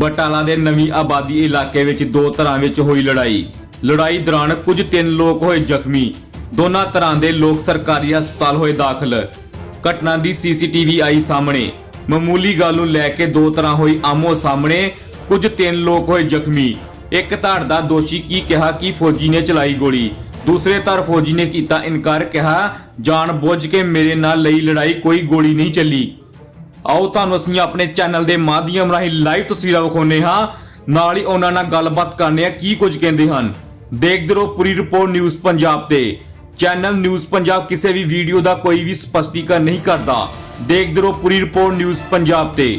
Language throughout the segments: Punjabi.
ਬਟਾਲਾ ਦੇ ਨਵੀਂ ਆਬਾਦੀ ਇਲਾਕੇ ਵਿੱਚ ਦੋ ਧਰਾਂ ਵਿੱਚ ਹੋਈ ਲੜਾਈ। ਲੜਾਈ ਦੌਰਾਨ ਕੁਝ ਤਿੰਨ ਲੋਕ ਹੋਏ ਜ਼ਖਮੀ। ਦੋਨਾਂ ਧਰਾਂ ਦੇ ਲੋਕ ਸਰਕਾਰੀ ਹਸਪਤਾਲ ਹੋਏ ਦਾਖਲ। ਘਟਨਾ ਦੀ ਸੀਸੀਟੀਵੀ ਆਈ ਸਾਹਮਣੇ। ਮਾਮੂਲੀ ਗੱਲ ਨੂੰ ਲੈ ਕੇ ਦੋ ਤਰ੍ਹਾਂ ਹੋਈ ਆਮੋ ਸਾਹਮਣੇ। ਕੁਝ ਤਿੰਨ ਲੋਕ ਹੋਏ ਜ਼ਖਮੀ। ਇੱਕ ਧੜ ਦਾ ਦੋਸ਼ੀ ਕੀ ਕਿਹਾ ਕਿ ਫੌਜੀ ਨੇ ਚਲਾਈ ਗੋਲੀ। ਦੂਸਰੇ ਧਰ ਫੌਜੀ ਨੇ ਕੀਤਾ ਇਨਕਾਰ, ਕਿਹਾ, ਜਾਣ ਬੁੱਝ ਕੇ ਮੇਰੇ ਨਾਲ ਲਈ ਲੜਾਈ, ਕੋਈ ਗੋਲੀ ਨਹੀਂ ਚੱਲੀ। ਆਓ ਤੁਹਾਨੂੰ ਅਸੀਂ ਆਪਣੇ ਚੈਨਲ ਦੇ ਮਾਧਿਅਮ ਰਾਹੀਂ ਲਾਈਵ ਤਸਵੀਰਾਂ ਵਿਖਾਉਂਦੇ ਹਾਂ। ਨਾਲ ਹੀ ਉਹਨਾਂ ਨਾਲ ਗੱਲਬਾਤ ਕਰਨੇ ਆ, ਕੀ ਕੁਝ ਕਹਿੰਦੇ ਹਨ। ਦੇਖਦੇ ਰਹੋ ਪੂਰੀ ਰਿਪੋਰਟ ਨਿਊਜ਼ ਪੰਜਾਬ ਤੇ। ਚੈਨਲ ਨਿਊਜ਼ ਪੰਜਾਬ ਕਿਸੇ ਵੀ ਵੀਡੀਓ ਦਾ ਕੋਈ ਵੀ ਸਪਸ਼ਟੀਕਰਨ ਨਹੀਂ ਕਰਦਾ। ਦੇਖਦੇ ਰਹੋ ਪੂਰੀ ਰਿਪੋਰਟ ਨਿਊਜ਼ ਪੰਜਾਬ ਤੇ।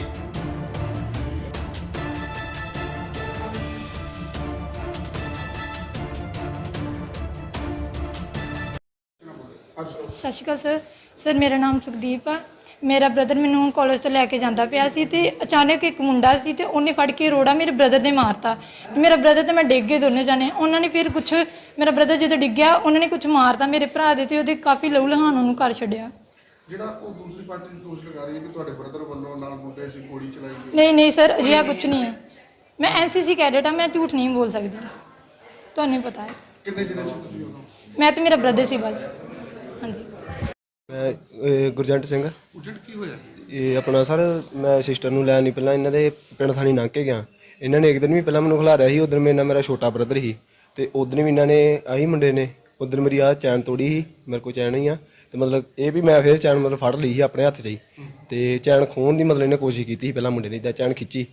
ਸਤਿ ਸ਼੍ਰੀ ਅਕਾਲ ਸਰ। ਸਰ, ਮੇਰਾ ਨਾਮ ਸੁਖਦੀਪ ਆ। ਮੇਰਾ ਬ੍ਰਦਰ ਮੈਨੂੰ ਕਾਲਜ ਤੋਂ ਲੈ ਕੇ ਜਾਂਦਾ ਪਿਆ ਸੀ ਤੇ ਅਚਾਨਕ ਇੱਕ ਮੁੰਡਾ ਸੀ ਤੇ ਉਹਨੇ ਫੜ ਕੇ ਰੋੜਾ ਮੇਰੇ ਬ੍ਰਦਰ ਨੇ ਮਾਰਤਾ। ਮੇਰਾ ਬ੍ਰਦਰ ਤੇ ਮੈਂ ਡਿੱਗ ਗਏ ਦੋਨੇ ਜਾਣੇ। ਉਹਨਾਂ ਨੇ ਫਿਰ ਕੁਝ ਮੇਰਾ ਬ੍ਰਦਰ ਜਦੋਂ ਡਿੱਗਿਆ ਉਹਨਾਂ ਨੇ ਕੁਝ ਮਾਰਤਾ ਮੇਰੇ ਭਰਾ ਦੇ ਤੇ ਉਹਦੇ ਕਾਫੀ ਲਹੂ ਲਹਾਨ ਉਹਨੂੰ ਕਰ ਛੱਡਿਆ। ਜਿਹੜਾ ਉਹ ਦੂਸਰੀ ਪਾਰਟੀ ਨੂੰ ਦੋਸ਼ ਲਗਾ ਰਹੀ ਹੈ ਕਿ ਤੁਹਾਡੇ ਬ੍ਰਦਰ ਵੱਲੋਂ ਨਾਲ ਮੁੰਡੇ ਸੀ ਗੋਲੀ ਚਲਾਈ ਗਈ। ਨਹੀਂ ਨਹੀਂ ਸਰ ਅਜਿਹਾ ਕੁਝ ਨਹੀਂ ਹੈ। ਮੈਂ ਐਨਸੀਸੀ ਕੈਡਟ ਆ ਮੈਂ ਝੂਠ ਨਹੀਂ ਬੋਲ ਸਕਦੀ। ਤੁਹਾਨੂੰ ਹੀ ਪਤਾ ਹੈ। ਕਿੰਨੇ ਜਣੇ ਸੀ ਤੁਸੀਂ ਉਦੋਂ? ਮੈਂ ਤੇ ਮੇਰਾ ਬ੍ਰਦਰ ਸੀ ਬਸ। ਹਾਂਜੀ। ਮੈਂ ਅਹ, ਗੁਰਜੰਟ ਸਿੰਘ। ਉਜੜ ਕੀ ਹੋਇਆ? ਇਹ ਆਪਣਾ ਸਰ ਮੈਂ ਸਿਸਟਰ ਨੂੰ ਲੈਣ ਨਹੀਂ ਪਹਿਲਾਂ ਇਹਨਾਂ ਦੇ ਪਿੰਡ ਥਾਣੀ ਲੰਘ ਕੇ ਗਿਆ। ਇਹਨਾਂ ਨੇ ਇੱਕ ਦਿਨ ਵੀ ਪਹਿਲਾਂ ਮੈਨੂੰ ਖਿਲਾਰਿਆ ਸੀ ਉਦੋਂ ਮੇਰੇ ਨਾਲ ਮੇਰਾ ਛੋਟਾ ਬ੍ਰਦਰ ਸੀ। ਤੇ ਉਦੋਂ ਵੀ ਇਹਨਾਂ ਨੇ ਆਹੀ ਮੁੰਡੇ ਨੇ ਉਦੋਂ ਮੇਰੀ ਆ ਚੈਨ ਤੋੜੀ ਸੀ ਮੇਰੇ ਕੋਲ ਚੈਨ ਹੀ ਆ। ਤੇ ਮਤਲਬ ਇਹ ਵੀ ਮੈਂ ਫਿਰ ਚੈਨ ਮਤਲਬ ਫੜ ਲਈ ਸੀ ਆਪਣੇ ਹੱਥ 'ਚ ਹੀ। ਤੇ ਚੈਨ ਖੋਣ ਦੀ ਮਤਲਬ ਇਹਨੇ ਕੋਸ਼ਿਸ਼ ਕੀਤੀ ਸੀ ਪਹਿਲਾਂ ਮੁੰਡੇ ਨੇ ਤਾਂ ਚੈਨ ਖਿੱਚੀ।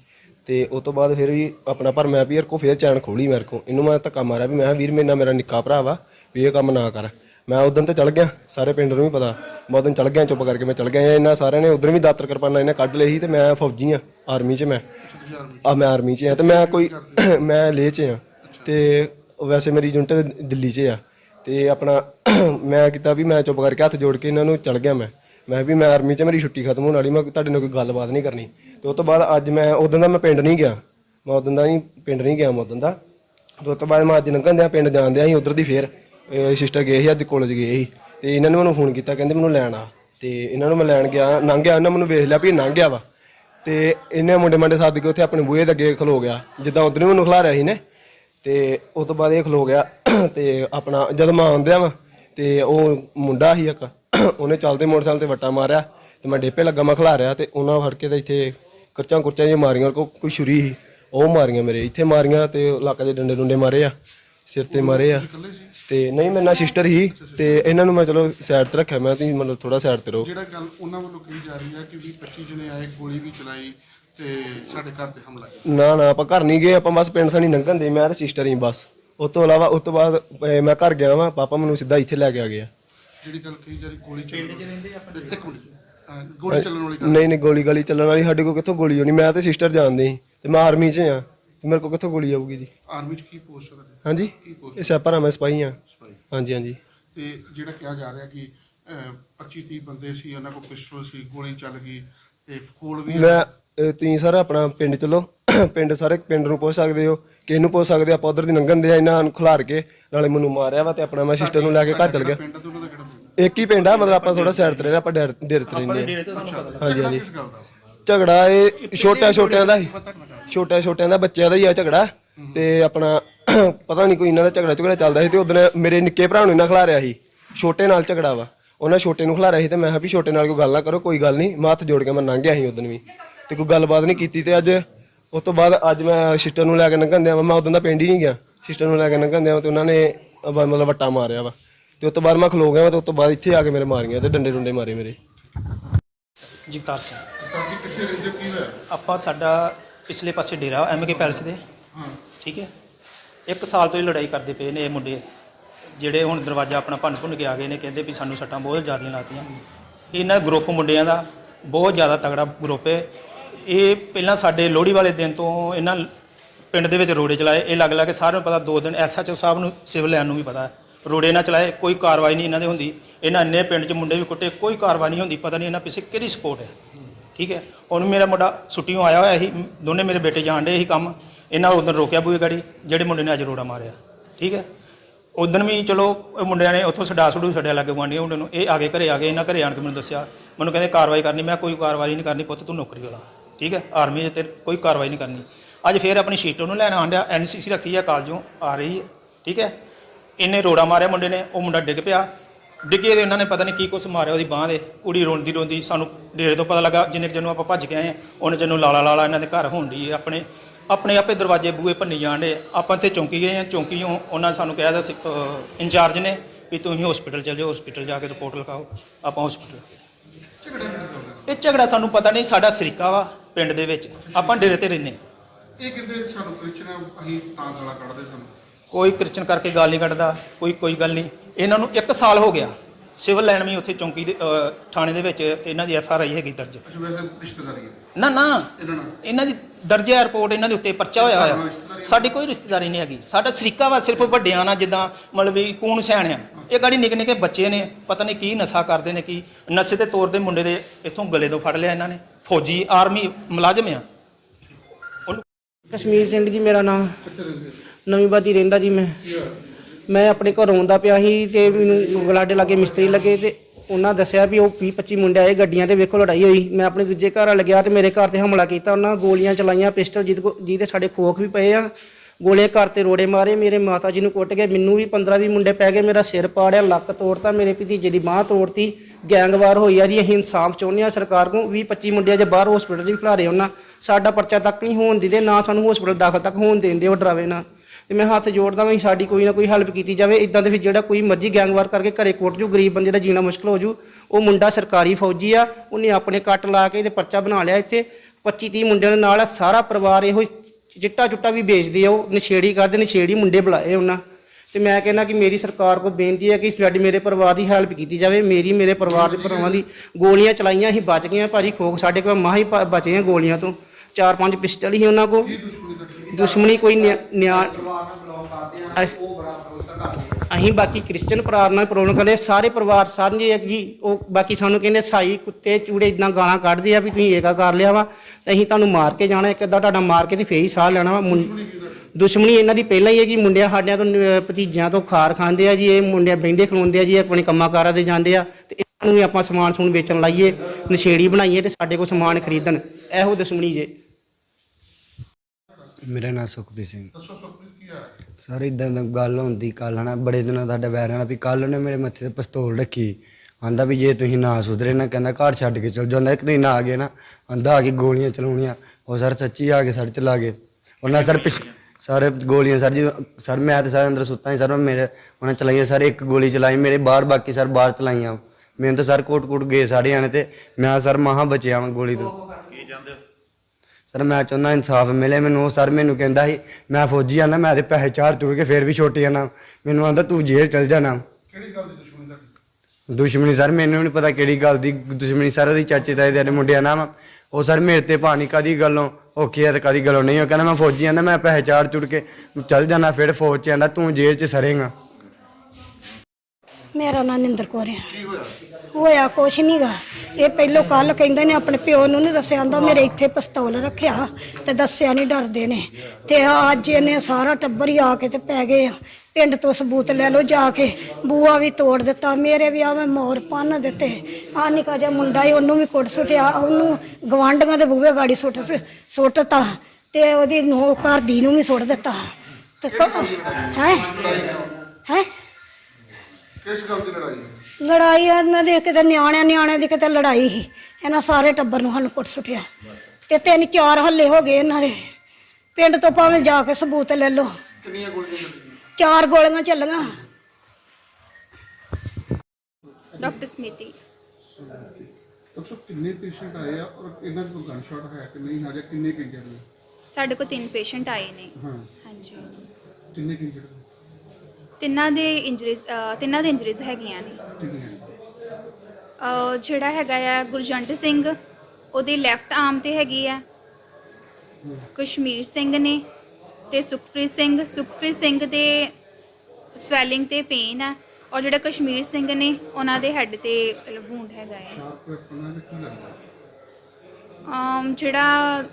ਤੇ ਉਸ ਤੋਂ ਬਾਅਦ ਫਿਰ ਵੀ ਆਪਣਾ ਪਰ ਮੈਂ ਵੀ ਯਾਰ ਕੋ ਫਿਰ ਚੈਨ ਖੋਲੀ ਮੇਰੇ ਕੋ ਇਹਨੂੰ ਮੈਂ ਧੱਕਾ ਮਾਰਿਆ ਵੀ ਮੈਂ ਕਿਹਾ ਵੀਰ ਮੇਰੇ ਨਾਲ ਮੇਰਾ ਨਿੱਕਾ ਭਰਾ ਵਾ ਵੀ ਇਹ ਕੰਮ ਨਾ ਕਰ। ਮੈਂ ਉਦੋਂ ਤੇ ਚਲ ਗਿਆ, ਸਾਰੇ ਪਿੰਡ ਨੂੰ ਵੀ ਪਤਾ। ਮੈਂ ਉਦੋਂ ਚਲ ਗਿਆ, ਚੁੱਪ ਕਰਕੇ ਮੈਂ ਚਲ ਗਿਆ। ਇਹਨਾਂ ਸਾਰਿਆਂ ਨੇ ਉਧਰ ਵੀ ਦਾਤਰ ਕਿਰਪਾਨਾਂ ਇਹਨੇ ਕੱਢ ਲਈ ਸੀ ਤੇ ਮੈਂ ਫੌਜੀ ਆ ਆਰਮੀ 'ਚ ਮੈਂ। ਆ ਮੈਂ ਆਰਮੀ 'ਚ ਆ ਤੇ ਮੈਂ ਕੋਈ ਮੈਂ ਲੇਹ 'ਚ ਆ ਤੇ ਵੈਸੇ ਮੇਰੀ ਯੂਨਿਟ ਦਿੱਲੀ 'ਚ ਆ। ਤੇ ਆਪਣਾ ਮੈਂ ਕੀਤਾ ਵੀ ਮੈਂ ਚੁੱਪ ਕਰਕੇ ਹੱਥ ਜੋੜ ਕੇ ਇਹਨਾਂ ਨੂੰ ਚਲ ਗਿਆ ਮੈਂ। ਮੈਂ ਵੀ ਮੈਂ ਆਰਮੀ 'ਚ, ਮੇਰੀ ਛੁੱਟੀ ਖਤਮ ਹੋਣ ਵਾਲੀ, ਮੈਂ ਤੁਹਾਡੇ ਨਾਲ ਕੋਈ ਗੱਲਬਾਤ ਨਹੀਂ ਕਰਨੀ। ਤੇ ਉਸ ਤੋਂ ਬਾਅਦ ਅੱਜ ਮੈਂ ਉਦੋਂ ਦਾ ਮੈਂ ਪਿੰਡ ਨਹੀਂ ਗਿਆ। ਮੈਂ ਉਦੋਂ ਦਾ ਨਹੀਂ, ਪਿੰਡ ਨਹੀਂ ਗਿਆ ਮੈਂ ਉਦੋਂ ਦਾ। ਤੇ ਉਸ ਤੋਂ ਬਾਅਦ ਮੈਂ ਅੱਜ ਲੰਘਣ ਦਿਆਂ, ਪਿੰਡ ਜਾਂਦਿਆਂ ਸੀ ਉਧਰ ਦੀ ਫੇਰ। ਸਿਸਟਰ ਗਏ ਸੀ, ਅੱਜ ਕਾਲਜ ਗਏ ਸੀ ਤੇ ਇਹਨਾਂ ਨੇ ਮੈਨੂੰ ਫੋਨ ਕੀਤਾ, ਕਹਿੰਦੇ ਮੈਨੂੰ ਲੈਣ ਆ। ਤੇ ਇਹਨਾਂ ਨੂੰ ਮੈਂ ਲੈਣ ਗਿਆ, ਲੰਘ ਗਿਆ, ਇਹਨਾਂ ਮੈਨੂੰ ਵੇਖ ਲਿਆ ਵੀ ਇਹ ਲੰਘ ਗਿਆ ਵਾ। ਤੇ ਇਹਨੇ ਮੁੰਡੇ ਮੰਡੇ ਸੱਦ ਕੇ ਉੱਥੇ ਆਪਣੇ ਬੂਹੇ ਦੇ ਅੱਗੇ ਖਲੋ ਗਿਆ, ਜਿੱਦਾਂ ਉਧਰ ਮੈਨੂੰ ਖਿਲਾ ਸੀ ਨੇ। ਤੇ ਉਸ ਤੋਂ ਬਾਅਦ ਇਹ ਖਲੋ ਗਿਆ, ਤੇ ਆਪਣਾ ਜਦ ਮੈਂ ਆਉਂਦਿਆ ਵਾ, ਤੇ ਉਹ ਮੁੰਡਾ ਸੀ ਇੱਕ, ਉਹਨੇ ਚੱਲਦੇ ਮੋਟਰਸਾਈਕਲ ਤੇ ਵੱਟਾ ਮਾਰਿਆ, ਤੇ ਮੈਂ ਡੇਪੇ ਲੱਗਾ, ਮੈਂ ਖਿਲਾ ਰਿਹਾ ਤੇ ਉਹਨਾਂ ਫੜ ਕੇ ਤੇ ਇੱਥੇ ਕਰਚਾਂ ਕੁਰਚਾਂ ਜਿਹੀਆਂ ਮਾਰੀਆਂ ਕੋ ਕੋਈ ਛੁਰੀ ਸੀ, ਉਹ ਮਾਰੀਆਂ ਮੇਰੇ, ਇੱਥੇ ਮਾਰੀਆਂ ਤੇ ਲੱਕ ਦੇ ਡੰਡੇ ਡੁੰਡੇ ਮਾਰੇ ਆ, ਸਿਰ ਤੇ ਮਾਰੇ ਆ। ਤੇ ਨਹੀਂ ਮੇਰੇ ਨਾਲ ਸਿਸਟਰ ਹੀ ਤੇ ਇਹਨਾਂ ਨੂੰ ਮੈਂ ਚਲੋ ਸਾਈਡ ਤੇ ਰੱਖਿਆ। ਮੈਂ ਤੁਸੀਂ ਮਤਲਬ ਥੋੜਾ ਸਾਈਡ ਤੇ ਰਹੋ। ਜਿਹੜਾ ਗੱਲ ਉਹਨਾਂ ਵੱਲੋਂ ਕਹੀ ਜਾ ਰਹੀ ਹੈ ਕਿ 20 25 ਜਣੇ ਆਏ ਗੋਲੀ ਵੀ ਚਲਾਈ ਤੇ ਸਾਡੇ ਘਰ ਤੇ ਹਮਲਾ ਕੀਤਾ। ਨਾ ਨਾ ਆਪਾਂ ਘਰ ਨਹੀਂ ਗਏ ਆਪਾਂ ਬਸ ਪਿੰਡ ਸਾਨੀ ਲੰਘਣ ਦੇ ਮੈਂ ਤੇ ਸਿਸਟਰ ਹੀ ਬਸ। ਉਸ ਤੋਂ ਇਲਾਵਾ ਉਸ ਤੋਂ ਬਾਅਦ ਅਹ, ਮੈਂ ਘਰ ਗਿਆ ਵਾਂ ਪਾਪਾ ਮੈਨੂੰ ਸਿੱਧਾ ਇੱਥੇ ਲੈ ਕੇ ਆ ਗਿਆ ਜਿਹੜੀ ਗੱਲ ਕਹੀ ਜਾ ਰਹੀ ਗੋਲੀ ਚੱਲਣ ਪਿੰਡ 'ਚ ਰਹਿੰਦੇ ਆਪਾਂ ਇੱਕ ਮਿੰਟ ਗੋਲੀ ਚੱਲਣ ਵਾਲੀ ਗੱਲ। ਨਹੀਂ ਨਹੀਂ ਗੋਲੀ ਗਾਲੀ ਚੱਲਣ ਵਾਲੀ ਸਾਡੇ ਕੋਲ ਕਿੱਥੋਂ ਗੋਲੀ ਆਉਣੀ ਮੈਂ ਤੇ ਸਿਸਟਰ ਜਾਣਦੇ ਸੀ ਤੇ ਮੈਂ ਆਰਮੀ 'ਚ ਆ ਤੇ ਮੇਰੇ ਕੋਲ ਕਿੱਥੋਂ ਗੋਲੀ ਆਊਗੀ ਜੀ? ਆਰਮੀ 'ਚ ਕੀ ਪੋਸਟ ਹੈ ਹਾਂਜੀ? ਇਹ ਸੈਪਰ ਮੈਂ ਸਪਾਈ ਆ ਹਾਂਜੀ ਹਾਂਜੀ। ਤੇ ਜਿਹੜਾ ਕਿਹਾ ਜਾ ਰਿਹਾ ਕਿ 25 30 ਬੰਦੇ ਸੀ ਉਹਨਾਂ ਕੋਲ ਪਿਸਟਲ ਸੀ ਗੋਲੀ ਚੱਲ ਗਈ ਤੇ ਖੋਲ ਵੀ ਮੈਂ ਅਹ, ਤੁਸੀਂ ਸਰ ਆਪਣਾ ਪਿੰਡ ਚਲੋ। ਪਿੰਡ ਸਾਰੇ ਪਿੰਡ ਨੂੰ ਪੁੱਛ ਸਕਦੇ ਹੋ ਕਿਸ ਨੂੰ ਪੁੱਛ ਸਕਦੇ ਹੋ, ਆਪਾਂ ਉਧਰ ਦੀ ਲੰਘਣ ਦੇ ਆ ਇਹਨਾਂ ਨੂੰ ਖਿਲਾਰ ਕੇ ਨਾਲੇ ਮੈਨੂੰ ਮਾਰਿਆ ਵਾ ਤੇ ਆਪਣਾ ਮੈਂ ਸਿਸਟਰ ਨੂੰ ਲੈ ਕੇ ਘਰ ਚਲ ਗਿਆ। ਪਿੰਡ ਤੋਂ ਉਹਨਾਂ ਦਾ ਕਿਹੜਾ ਪਿੰਡ? ਇੱਕ ਹੀ ਪਿੰਡ ਆ ਮਤਲਬ ਆਪਾਂ ਥੋੜਾ ਸਾਈਡ ਤੇ ਰਹਿੰਦੇ ਆਪਾਂ ਡੇਰ ਡੇਰ ਤੇ ਰਹਿੰਦੇ ਆ। ਹਾਂਜੀ ਹਾਂਜੀ। ਕਿਸ ਗੱਲ ਦਾ? ਝਗੜਾ ਇਹ ਛੋਟਿਆਂ ਛੋਟਿਆਂ ਦਾ ਹੀ ਛੋਟਿਆਂ ਛੋਟਿਆਂ ਦਾ ਬੱਚਿਆਂ ਦਾ ਹੀ ਆ ਝਗੜਾ। ਤੇ ਆਪਣਾ ਪਤਾ ਨਹੀਂ ਕੋਈ ਇਹਨਾਂ ਦਾ ਝਗੜਾ ਝਗੜਾ ਚੱਲਦਾ ਸੀ ਤੇ ਉਦੋਂ ਮੇਰੇ ਨਿੱਕੇ ਭਰਾ ਨੂੰ ਇਹਨਾਂ ਖਿਲਾਰਿਆ ਸੀ। ਛੋਟੇ ਨਾਲ ਝਗੜਾ ਵਾ। ਉਹਨਾਂ ਛੋਟੇ ਨੂੰ ਖਿਲਾਰਿਆ ਸੀ ਤੇ ਮੈਂ ਕਿਹਾ ਵੀ ਛੋਟੇ ਨਾਲ ਕੋਈ ਗੱਲ ਨਾ ਕਰੋ ਕੋਈ ਗੱਲ ਨਹੀਂ। ਮੈਂ ਹੱਥ ਜੋੜ ਕੇ ਮੈਂ ਲੰਘ ਗਿਆ ਸੀ ਉਦੋਂ ਵੀ। ਤੇ ਕੋਈ ਗੱਲਬਾਤ ਨਹੀਂ ਕੀਤੀ ਤੇ ਅੱਜ ਉਸ ਤੋਂ ਬਾਅਦ ਅੱਜ ਮੈਂ ਸਿਸਟਰ ਨੂੰ ਲੈ ਕੇ ਲੰਘਣ ਦਿਆਂ ਵਾਂ, ਮੈਂ ਉਦੋਂ ਦਾ ਪਿੰਡ ਹੀ ਨਹੀਂ ਗਿਆ। ਸਿਸਟਰ ਨੂੰ ਲੈ ਕੇ ਲੰਘਣ ਦਿਆਂ ਵਾਂ ਤੇ ਉਹਨਾਂ ਨੇ ਅਹ ਮਤਲਬ ਵੱਟਾ ਮਾਰਿਆ ਵਾ। ਤੇ ਉਸ ਤੋਂ ਬਾਅਦ ਮੈਂ ਖਲੋ ਗਿਆ ਵਾਂ ਤੇ ਉਸ ਤੋਂ ਬਾਅਦ ਇੱਥੇ ਆ ਕੇ ਮੇਰੇ ਮਾਰੀਆਂ ਤੇ ਡੰਡੇ ਡੁੰਡੇ ਮਾਰੇ ਮੇਰੇ। ਜਗਤਾਰ ਸਿੰਘ। ਕਾਫੀ ਕਿੱਥੇ ਰਹਿੰਦੇ ਕੀ ਹੋਇਆ? ਆਪਾਂ ਸਾਡਾ ਪਿਛਲੇ ਪਾਸੇ ਡੇਰਾ ਐਮਕੇ ਪੈਲਸ ਦੇ। ਹਾਂ। ਠੀਕ ਹੈ? ਇੱਕ ਸਾਲ ਤੋਂ ਹੀ ਲੜਾਈ ਕਰਦੇ ਪਏ ਨੇ ਇਹ ਮੁੰਡੇ, ਜਿਹੜੇ ਹੁਣ ਦਰਵਾਜ਼ਾ ਆਪਣਾ ਭੰਨ ਭੁੰਨ ਕੇ ਆ ਗਏ ਨੇ, ਕਹਿੰਦੇ ਵੀ ਸਾਨੂੰ ਸੱਟਾਂ ਬਹੁਤ ਜ਼ਿਆਦਾ ਲਾਤੀਆਂ। ਇਹਨਾਂ ਗਰੁੱਪ ਮੁੰਡਿਆਂ ਦਾ ਬਹੁਤ ਜ਼ਿਆਦਾ ਤਗੜਾ ਗਰੁੱਪ ਹੈ। ਇਹ ਪਹਿਲਾਂ ਸਾਡੇ ਲੋਹੜੀ ਵਾਲੇ ਦਿਨ ਤੋਂ ਇਹਨਾਂ ਪਿੰਡ ਦੇ ਵਿੱਚ ਰੋੜੇ ਚਲਾਏ। ਇਹ ਲੱਗ ਲੱਗ ਕੇ ਸਾਰਿਆਂ ਨੂੰ ਪਤਾ, ਦੋ ਦਿਨ ਐਸਐਚਓ ਸਾਹਿਬ ਨੂੰ, ਸਿਵਲ ਲੈਣ ਨੂੰ ਵੀ ਪਤਾ। ਰੋੜੇ ਨਾ ਚਲਾਏ, ਕੋਈ ਕਾਰਵਾਈ ਨਹੀਂ ਇਹਨਾਂ ਦੇ ਹੁੰਦੀ। ਇਹਨਾਂ ਇੰਨੇ ਪਿੰਡ 'ਚ ਮੁੰਡੇ ਵੀ ਕੁੱਟੇ, ਕੋਈ ਕਾਰਵਾਈ ਨਹੀਂ ਹੁੰਦੀ, ਪਤਾ ਨਹੀਂ ਇਹਨਾਂ ਪਿੱਛੇ ਕਿਹੜੀ ਸਪੋਰਟ ਹੈ। ਠੀਕ ਹੈ? ਹੁਣ ਮੇਰਾ ਮੁੰਡਾ ਛੁੱਟੀਓਂ ਆਇਆ ਹੋਇਆ ਸੀ, ਦੋਨੇ ਮੇਰੇ ਬੇਟੇ ਜਾਣ ਡੇ ਸੀ ਕੰਮ। ਇਹਨਾਂ ਉਦੋਂ ਰੋਕਿਆ ਬੂਏ ਗਾੜੀ ਜਿਹੜੇ ਮੁੰਡੇ ਨੇ ਅੱਜ ਰੋੜਾ ਮਾਰਿਆ। ਠੀਕ ਹੈ? ਉਦੋਂ ਵੀ ਚਲੋ ਇਹ ਮੁੰਡਿਆਂ ਨੇ ਉੱਥੋਂ ਛਡਾ ਛਡੂ ਛੱਡਿਆ ਲੱਗੇ ਗੁਆਂਢੀਆਂ ਮੁੰਡੇ ਨੂੰ। ਇਹ ਆ ਆਗੇ ਘਰੇ ਆ ਗਏ ਇਹਨਾਂ ਘਰੇ ਆਣ ਕੇ ਮੈਨੂੰ ਦੱਸਿਆ ਮੈਨੂੰ ਕਹਿੰਦੇ ਕਾਰਵਾਈ ਕਰਨੀ। ਮੈਂ ਕੋਈ ਕਾਰਵਾਈ ਨਹੀਂ ਕਰਨੀ ਪੁੱਤ ਤੂੰ ਨੌਕਰੀ ਵਾਲਾ। ਠੀਕ ਹੈ? ਆਰਮੀ ਦੇ ਤੇ ਕੋਈ ਕਾਰਵਾਈ ਨਹੀਂ ਕਰਨੀ। ਅੱਜ ਫੇਰ ਆਪਣੀ ਸ਼ੀਟ ਉਹਨੂੰ ਲੈਣ ਆਂਡਿਆ ਐਨਸੀਸੀ ਰੱਖੀ ਆ ਕਾਲਜੋਂ ਆ ਰਹੀ ਹੈ। ਠੀਕ ਹੈ? ਇਹਨੇ ਰੋੜਾ ਮਾਰਿਆ ਮੁੰਡੇ ਨੇ ਉਹ ਮੁੰਡਾ ਡਿੱਗ ਪਿਆ। ਡਿੱਗੇ ਦੇ ਉਹਨਾਂ ਨੇ ਪਤਾ ਨਹੀਂ ਕੀ ਕੁਛ ਮਾਰਿਆ ਉਹਦੀ ਬਾਹ ਦੇ। ਕੁੜੀ ਰੋਂਦੀ ਰੋਂਦੀ ਸਾਨੂੰ ਡੇਰੇ ਤੋਂ ਪਤਾ ਲੱਗਾ ਜਿੰਨੇ ਕੁ ਆਪਾਂ ਭੱਜ ਕੇ ਆਏ ਹਾਂ, ਉਹਨੇ ਜਿਹਨੂੰ ਲਾਲਾ ਲਾਲਾ ਇਹਨਾਂ ਦੇ ਘਰ ਹੋਣ ਹੈ ਆਪਣੇ ਆਪਣੇ ਆਪੇ ਦਰਵਾਜ਼ੇ ਬੂਹੇ ਭੰਨੀ ਜਾਂਦੇ ਆਪਾਂ ਤੇ ਚੌਂਕੀ ਗਏ ਆ ਚੌਂਕੀੋਂ ਉਹਨਾਂ ਨੇ ਸਾਨੂੰ ਕਿਹਾ ਦਾ ਇੰਚਾਰਜ ਨੇ ਵੀ ਤੁਸੀਂ ਹਸਪੀਟਲ ਚਲੇ ਜਾਓ ਹਸਪੀਟਲ ਜਾ ਕੇ ਰਿਪੋਰਟ ਲਿਖਾਓ ਆਪਾਂ ਹਸਪੀਟਲ ਇਹ ਝਗੜਾ ਸਾਨੂੰ ਪਤਾ ਨਹੀਂ ਸਾਡਾ ਸਰੀਕਾ ਵਾ ਪਿੰਡ ਦੇ ਵਿੱਚ। ਆਪਾਂ ਡੇਰੇ ਤੇ ਰਹਿੰਦੇ ਇਹ ਕਹਿੰਦੇ ਸਾਨੂੰ ਕ੍ਰਿਸਚਨ ਅਸੀਂ ਤਾਂ ਗਾਲਾਂ ਕੱਢਦੇ ਸਾਨੂੰ। ਕੋਈ ਕ੍ਰਿਸਚਨ ਕਰਕੇ ਗਾਲ ਨਹੀਂ ਕੱਢਦਾ ਕੋਈ ਕੋਈ ਗੱਲ ਨਹੀਂ। ਇਹਨਾਂ ਨੂੰ 1 ਸਾਲ ਹੋ ਗਿਆ। ਸਿਵਲ ਲਾਈਨ ਵੀ ਉੱਥੇ ਚੌਂਕੀ ਦੇ ਥਾਣੇ ਦੇ ਵਿੱਚ ਇਹਨਾਂ ਦੀ ਐਫ ਆਰ ਆਈ ਹੈਗੀ ਦਰਜ। ਵੈਸੇ ਰਿਸ਼ਤੇਦਾਰੀ ਨਾ ਨਾ। ਇਹਨਾਂ ਦੀ ਦਰਜ ਹੈ ਰਿਪੋਰਟ ਇਹਨਾਂ ਦੇ ਉੱਤੇ ਪਰਚਾ ਹੋਇਆ ਹੋਇਆ। ਸਾਡੀ ਕੋਈ ਰਿਸ਼ਤੇਦਾਰੀ ਨਹੀਂ ਹੈਗੀ। ਸਾਡਾ ਸਰੀਕਾ ਵਾ ਸਿਰਫ ਵੱਡਿਆਂ ਨਾਲ ਜਿੱਦਾਂ ਮਤਲਬ ਵੀ ਕੂਣ ਸਿਆਣਿਆ ਇਹ ਗਾੜੀ ਨਿੱਕੇ ਨਿੱਕੇ ਬੱਚੇ ਨੇ, ਪਤਾ ਨਹੀਂ ਕੀ ਨਸ਼ਾ ਕਰਦੇ ਨੇ, ਕੀ ਨਸ਼ੇ ਦੇ ਤੌਰ ਦੇ ਮੁੰਡੇ ਦੇ ਇੱਥੋਂ ਗਲੇ ਤੋਂ ਫੜ ਲਿਆ ਇਹਨਾਂ ਨੇ। ਫੌਜੀ ਆਰਮੀ ਮੁਲਾਜ਼ਮ ਆ। ਉਹਨੂੰ ਕਸ਼ਮੀਰ ਸਿੰਘ ਜੀ ਮੇਰਾ ਨਾਮ। ਨਵੀਂ ਬਾਦੀ ਰਹਿੰਦਾ ਜੀ ਮੈਂ। ਮੈਂ ਆਪਣੇ ਘਰੋਂ ਆਉਂਦਾ ਪਿਆ ਸੀ ਤੇ ਮੈਨੂੰ ਗਲਾਡੇ ਲਾਗੇ ਮਿਸਤਰੀ ਲੱਗੇ ਤੇ ਉਹਨਾਂ ਦੱਸਿਆ ਵੀ ਉਹ 20 25 ਮੁੰਡੇ ਆਏ ਗੱਡੀਆਂ ਤੇ ਵੇਖੋ ਲੜਾਈ ਹੋਈ। ਮੈਂ ਆਪਣੇ ਦੂਜੇ ਘਰ ਵਾਲ ਗਿਆ ਤੇ ਮੇਰੇ ਘਰ ਤੇ ਹਮਲਾ ਕੀਤਾ। ਉਹਨਾਂ ਗੋਲੀਆਂ ਚਲਾਈਆਂ, ਪਿਸਟਲ ਜਿਹਦੇ ਕੋ- ਜਿਹਦੇ ਸਾਡੇ ਖੋਖ ਵੀ ਪਏ ਆ। ਗੋਲੇ ਘਰ ਤੇ ਰੋੜੇ ਮਾਰੇ, ਮੇਰੇ ਮਾਤਾ ਜੀ ਨੂੰ ਕੁੱਟ ਗਏ ਮੈਨੂੰ ਵੀ 15 20 ਮੁੰਡੇ ਪੈ ਗਏ। ਮੇਰਾ ਸਿਰ ਪਾੜਿਆ ਲੱਕ ਤੋੜਤਾ, ਮੇਰੇ ਭਤੀਜੇ ਦੀ ਬਾਹ ਤੋੜਤੀ। ਗੈਂਗਵਾਰ ਹੋਈ ਆ ਜੀ, ਅਸੀਂ ਇਨਸਾਫ ਚਾਹੁੰਦੇ ਆ ਸਰਕਾਰ ਕੋਲ। 20 25 ਮੁੰਡੇ ਅਜੇ ਬਾਹਰ ਹਸਪੀਟਲ 'ਚ ਵੀ ਖਿਲਾਰੇ ਉਹਨਾਂ। ਸਾਡਾ ਪਰਚਾ ਤੱਕ ਨਹੀਂ ਹੋਣ ਦਿੰਦੇ, ਨਾ ਸਾਨੂੰ ਹਸਪੀਟਲ ਦਾਖਲ ਤੱਕ ਹੋਣ ਦਿੰਦੇ ਉਹ ਡਰਾਵੇ ਨਾ। ਤੇ ਮੈਂ ਹੱਥ ਜੋੜਦਾ ਹਾਂ ਵੀ ਸਾਡੀ ਕੋਈ ਨਾ ਕੋਈ ਹੈਲਪ ਕੀਤੀ ਜਾਵੇ। ਇਦਾਂ ਦੇ ਫਿਰ ਜਿਹੜਾ ਕੋਈ ਮਰਜ਼ੀ ਗੈਂਗਵਾਰ ਕਰਕੇ ਘਰੇ ਕੋਟ ਜੂ ਗਰੀਬ ਬੰਦੇ ਦਾ ਜੀਣਾ ਮੁਸ਼ਕਲ ਹੋ ਜੂ। ਉਹ ਮੁੰਡਾ ਸਰਕਾਰੀ ਫੌਜੀ ਆ ਉਹਨੇ ਆਪਣੇ ਕੱਟ ਲਾ ਕੇ ਤੇ ਪਰਚਾ ਬਣਾ ਲਿਆ ਇੱਥੇ। 25 30 ਮੁੰਡਿਆਂ ਦੇ ਨਾਲ ਆ, ਸਾਰਾ ਪਰਿਵਾਰ ਇਹੋ ਹੀ ਚਿੱਟਾ ਚੁੱਟਾ ਵੀ ਵੇਚਦੇ ਆ ਉਹ ਨਸ਼ੇੜੀ ਕਰਦੇ ਨਸ਼ੇੜੀ ਮੁੰਡੇ ਬੁਲਾਏ ਉਹਨਾਂ। ਤੇ ਮੈਂ ਕਹਿੰਦਾ ਕਿ ਮੇਰੀ ਸਰਕਾਰ ਕੋਲ ਬੇਨਤੀ ਹੈ ਕਿ ਸਾਡੀ ਮੇਰੇ ਪਰਿਵਾਰ ਦੀ ਹੈਲਪ ਕੀਤੀ ਜਾਵੇ ਮੇਰੀ ਮੇਰੇ ਪਰਿਵਾਰ ਦੇ ਭਰਾਵਾਂ ਦੀ। ਗੋਲੀਆਂ ਚਲਾਈਆਂ ਅਸੀਂ ਬਚ ਗਏ ਆ ਭਾਜੀ ਖੋਖ ਸਾਡੇ ਕੋਲ ਮਾਂ ਹੀ ਬਚੇ ਆ ਗੋਲੀਆਂ ਤੋਂ। ਚਾਰ ਪੰਜ ਪਿਸਟਲ ਹੀ ਉਹਨਾਂ ਕੋਲ। ਦੁਸ਼ਮਣੀ ਕੋਈ ਨਿਆ- ਨਿਆ ਅਸ- ਅਸੀਂ ਬਾਕੀ ਕ੍ਰਿਸਚਨ ਪਰਿਵਾਰ ਨਾਲ ਪ੍ਰੋਬਲਮ ਕਰਦੇ ਸਾਰੇ ਪਰਿਵਾਰ ਸਾਂਝੇ ਆ ਜੀ ਉਹ ਬਾਕੀ ਸਾਨੂੰ ਕਹਿੰਦੇ ਸਾਈ ਕੁੱਤੇ ਚੂੜੇ ਇਦਾਂ ਗਾਲਾਂ ਕੱਢਦੇ ਆ ਵੀ ਤੁਸੀਂ ਏਕਾ ਕਰ ਲਿਆ ਵਾ ਤੇ ਅਸੀਂ ਤੁਹਾਨੂੰ ਮਾਰ ਕੇ ਜਾਣਾ ਇੱਕ ਅੱਧਾ ਤੁਹਾਡਾ ਮਾਰ ਕੇ ਤੇ ਫੇਰ ਹੀ ਸਾਹ ਲੈਣਾ ਵਾ। ਮੁੰ- ਦੁਸ਼ਮਣੀ ਇਹਨਾਂ ਦੀ ਪਹਿਲਾਂ ਹੀ ਹੈ ਜੀ ਮੁੰਡਿਆਂ ਸਾਡਿਆਂ ਤੋਂ ਅਹ, ਭਤੀਜਿਆਂ ਤੋਂ ਖਾਰ ਖਾਂਦੇ ਆ ਜੀ ਇਹ ਮੁੰਡਿਆਂ ਬਹਿੰਦੇ ਖਲੋਂਦੇ ਆ ਜੀ ਆਪਣੇ ਕੰਮਾਂ ਕਾਰਾਂ ਤੇ ਜਾਂਦੇ ਆ ਤੇ ਇਹਨਾਂ ਨੂੰ ਵੀ ਆਪਾਂ ਸਮਾਨ ਸਮੂਨ ਵੇਚਣ ਲਾਈਏ ਨਸ਼ੇੜੀ ਬਣਾਈਏ ਤੇ ਸਾਡੇ ਕੋਲ ਸਮਾਨ ਖਰੀਦਣ। ਇਹੋ ਦੁਸ਼ਮਣੀ ਜੇ। ਮੇਰਾ ਨਾਮ ਸੁਖਪ੍ਰੀਤ ਸਿੰਘ। ਦੱਸੋ ਸੁਖਪ੍ਰੀਤ ਕੀ ਹੋਇਆ ਸਰ ਇਦਾਂ ਦਾ ਗੱਲ ਹੁੰਦੀ ਕੱਲ ਹਨਾ? ਬੜੇ ਦਿਨਾਂ ਦਾ ਸਾਡਾ ਵੈਰ ਨਾਲ ਵੀ ਕੱਲ ਉਹਨੇ ਮੇਰੇ ਮੱਥੇ ਤੇ ਪਿਸਤੌਲ ਰੱਖੀ। ਆਂਦਾ ਵੀ ਜੇ ਤੁਸੀਂ ਨਾ ਸੁਧਰੇ ਨਾ ਕਹਿੰਦਾ ਘਰ ਛੱਡ ਕੇ ਚਲ ਜਾਂਦਾ ਇੱਕ ਦਿਨ ਆ ਗਏ ਨਾ ਆਂਦਾ ਆ ਕੇ ਗੋਲੀਆਂ ਚਲਾਉਣੀਆਂ। ਉਹ ਸਰ ਸੱਚੀ ਆ ਕੇ ਸਰ ਚਲਾ ਗਏ। ਉਹਨਾਂ ਸਰ ਪਿਛ ਸਰ ਗੋਲੀਆਂ ਸਰ ਜੀ ਸਰ ਮੈਂ ਤੇ ਸਰ ਅੰਦਰ ਸੁੱਤਾ ਸੀ ਸਰ ਮੇਰੇ ਉਹਨਾਂ ਚਲਾਈਆਂ ਸਰ ਇੱਕ ਗੋਲੀ ਚਲਾਈ ਮੇਰੇ ਬਾਹਰ ਬਾਕੀ ਸਰ ਬਾਹਰ ਚਲਾਈਆਂ। ਮੈਨੂੰ ਤਾਂ ਸਰ ਕੋਟ ਕੋਟ ਗਏ ਸਾਰੇ ਆਣੇ ਤੇ ਮੈਂ ਸਰ ਮਹਾ ਬਚਿਆ ਵਾਂ ਗੋਲੀ ਤੋਂ। ਸਰ ਮੈਂ ਚਾਹੁੰਦਾ ਇਨਸਾਫ ਮਿਲੇ। ਮੈਨੂੰ ਉਹ ਸਰ ਮੈਨੂੰ ਕਹਿੰਦਾ ਸੀ ਮੈਂ ਫੌਜੀ ਆਣਾ ਮੈਂ ਤੇ ਪੈਸੇ ਚਾਰ ਚੁਰ ਕੇ ਫੇਰ ਵੀ ਛੋਟੀ ਆਣਾ ਮੈਨੂੰ ਆਂਦਾ ਤੂੰ ਜੇਲ੍ਹ ਚਲ ਜਾਣਾ ਕਿਹੜੀ ਗੱਲ ਦੀ ਦੁਸ਼ਮਣੀ ਦਾ? ਦੁਸ਼ਮਣੀ ਸਰ ਮੈਨੂੰ ਨਹੀਂ ਪਤਾ ਕਿਹੜੀ ਗੱਲ ਦੀ ਦੁਸ਼ਮਣੀ ਸਰ ਉਹਦੀ ਚਾਚੇ ਤਾਏ ਦੇ ਮੁੰਡਿਆਂ ਨਾਲ। ਉਹ ਸਰ ਮੇਰੇ ਤੇ ਪਾਣੀ ਕਦੀ ਗੱਲੋਂ ਔਖੀ ਆ ਤੇ ਕਦੀ ਗੱਲੋਂ ਨਹੀਂ। ਉਹ ਕਹਿੰਦਾ ਮੈਂ ਫੌਜੀ ਆਂਦਾ ਮੈਂ ਪੈਸੇ ਚਾਰ ਚੁਰ ਕੇ ਚਲ ਜਾਣਾ ਫਿਰ ਫੌਜ ਚ ਆਂਦਾ ਤੂੰ ਜੇਲ੍ਹ ਚ ਸਰੇਗਾ। ਮੇਰਾ ਨਾਂ ਨਿੰਦਰ ਕੌਰ ਆ। ਕੀ ਹੋਇਆ? ਹੋਇਆ, ਕੁਛ ਨਹੀਂਗਾ ਇਹ ਪਹਿਲੋਂ ਕੱਲ ਕਹਿੰਦੇ ਨੇ, ਆਪਣੇ ਪਿਓ ਨੂੰ ਨਹੀਂ ਦੱਸਿਆ ਆਂਦਾ ਮੇਰੇ ਇੱਥੇ ਪਿਸਤੌਲ ਰੱਖਿਆ ਤੇ ਦੱਸਿਆ ਨਹੀਂ ਡਰਦੇ ਨੇ। ਤੇ ਅੱਜ ਇਹਨੇ ਸਾਰਾ ਟੱਬਰ ਹੀ ਆ ਕੇ ਤੇ ਪੈ ਗਏ ਆ। ਪਿੰਡ ਤੋਂ ਸਬੂਤ ਲੈ ਲਓ ਜਾ ਕੇ। ਬੂਆ ਵੀ ਤੋੜ ਦਿੱਤਾ, ਮੇਰੇ ਵੀ ਆਵੇਂ ਮੋਰ ਪੰਨ ਦਿੱਤੇ। ਆ ਨਿਕਾ ਜਿਹਾ ਮੁੰਡਾ ਹੀ ਉਹਨੂੰ ਵੀ ਕੁੱਟ ਸੁੱਟਿਆ। ਉਹਨੂੰ ਗਵਾਂਢੀਆਂ ਦੇ ਬੂਹੇ ਗਾੜੀ ਸੁੱਟ ਸੁੱਟਤਾ। ਤੇ ਉਹਦੀ ਨੋ ਘਰ ਦੀ ਨੂੰ ਵੀ ਸੁੱਟ ਦਿੱਤਾ। ਤੇ ਹੈ? ਹੈ? ਕਿਸ ਗੱਲ ਦੀ ਲੜਾਈ? ਹੈ? ਲੜਾਈ ਇਹਨਾਂ ਦੀ ਕਿਤੇ ਨਿਆਣਿਆਂ ਨਿਆਣਿਆਂ ਦੀ ਕਿਤੇ ਲੜਾਈ ਸੀ। ਇਹਨਾਂ ਸਾਰੇ ਟੱਬਰ ਨੂੰ ਸਾਨੂੰ ਕੁੱਟ ਸੁੱਟਿਆ। ਤੇ ਤਿੰਨ ਚਾਰ ਹੱਲੇ ਹੋ ਗਏ ਇਹਨਾਂ ਦੇ। ਪਿੰਡ ਤੋਂ ਭਾਵੇਂ ਜਾ ਕੇ ਸਬੂਤ ਲੈ ਲਓ। ਕਿੰਨੀਆਂ ਗੋਲੀਆਂ ਚੱਲੀਆਂ? ਚਾਰ ਗੋਲੀਆਂ ਚੱਲੀਆਂ। ਡਾਕਟਰ ਸਮਿਤੀ। ਦੱਸੋ ਕਿੰਨੇ ਪੇਸ਼ੈਂਟ ਆਏ ਆ ਔਰ ਇਹਨਾਂ ਕੋਲ ਗਨ ਸ਼ਾਟ ਹੈ ਕਿ ਨਹੀਂ? ਹਜੇ ਕਿੰਨੇ ਕਿ ਇੰਜਰਡ ਨੇ? ਸਾਡੇ ਕੋਲ ਤਿੰਨ ਪੇਸ਼ੈਂਟ ਆਏ ਨੇ। ਹਾਂ। ਹਾਂਜੀ। ਕਿੰਨੇ ਕਿ ਇੰਜਰਡ ਨੇ? ਤਿੰਨਾਂ ਦੇ ਇੰਜਰੀਜ਼ ਤਿੰਨਾਂ ਦੇ ਇੰਜਰੀਜ਼ ਹੈਗੀਆਂ ਨੇ। ਅਹ, ਜਿਹੜਾ ਹੈਗਾ ਆ ਗੁਰਜੰਟ ਸਿੰਘ ਉਹਦੇ ਲੈਫਟ ਆਰਮ ਤੇ ਹੈਗੀ ਆ। ਕਸ਼ਮੀਰ ਸਿੰਘ ਨੇ ਤੇ ਸੁਖਪ੍ਰੀਤ ਸਿੰਘ। ਸੁਖਪ੍ਰੀਤ ਸਿੰਘ ਦੇ ਸਵੈਲਿੰਗ ਤੇ ਪੇਨ ਆ ਔਰ ਜਿਹੜਾ ਕਸ਼ਮੀਰ ਸਿੰਘ ਨੇ ਉਹਨਾਂ ਦੇ ਹੈੱਡ ਤੇ ਵੂੰਡ ਹੈਗਾ ਆ। ਸ਼ਾਰਪ ਵੈਪਨ ਹੈ ਕੀ ਲੱਗਦਾ? ਅਮ ਜਿਹੜਾ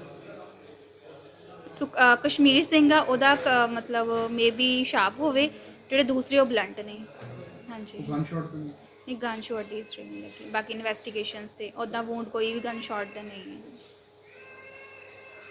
ਸੁਖ- ਕਸ਼ਮੀਰ ਸਿੰਘ ਆ ਉਹਦਾ ਕ- ਮਤਲਬ ਮੇਬੀ ਸ਼ਾਰਪ ਹੋਵੇ ਜਿਹੜੇ ਦੂਸਰੇ ਉਹ ਬਲੰਟ ਨੇ। ਹਾਂਜੀ। ਗਨ ਸ਼ਾਟ ਤੇ ਨਹੀਂ ਨਹੀਂ ਗਨ ਸ਼ਾਟ ਦੀ ਹਿਸਟਰੀ ਨਹੀਂ ਲੱਗੀ। ਬਾਕੀ ਇਨਵੈਸਟੀਗੇਸ਼ਨਸ ਤੇ ਉਦਾਂ ਵੂੰਡ ਕੋਈ ਵੀ ਗਨ ਸ਼ਾਟ ਦਾ ਨਹੀਂ ਹੈ।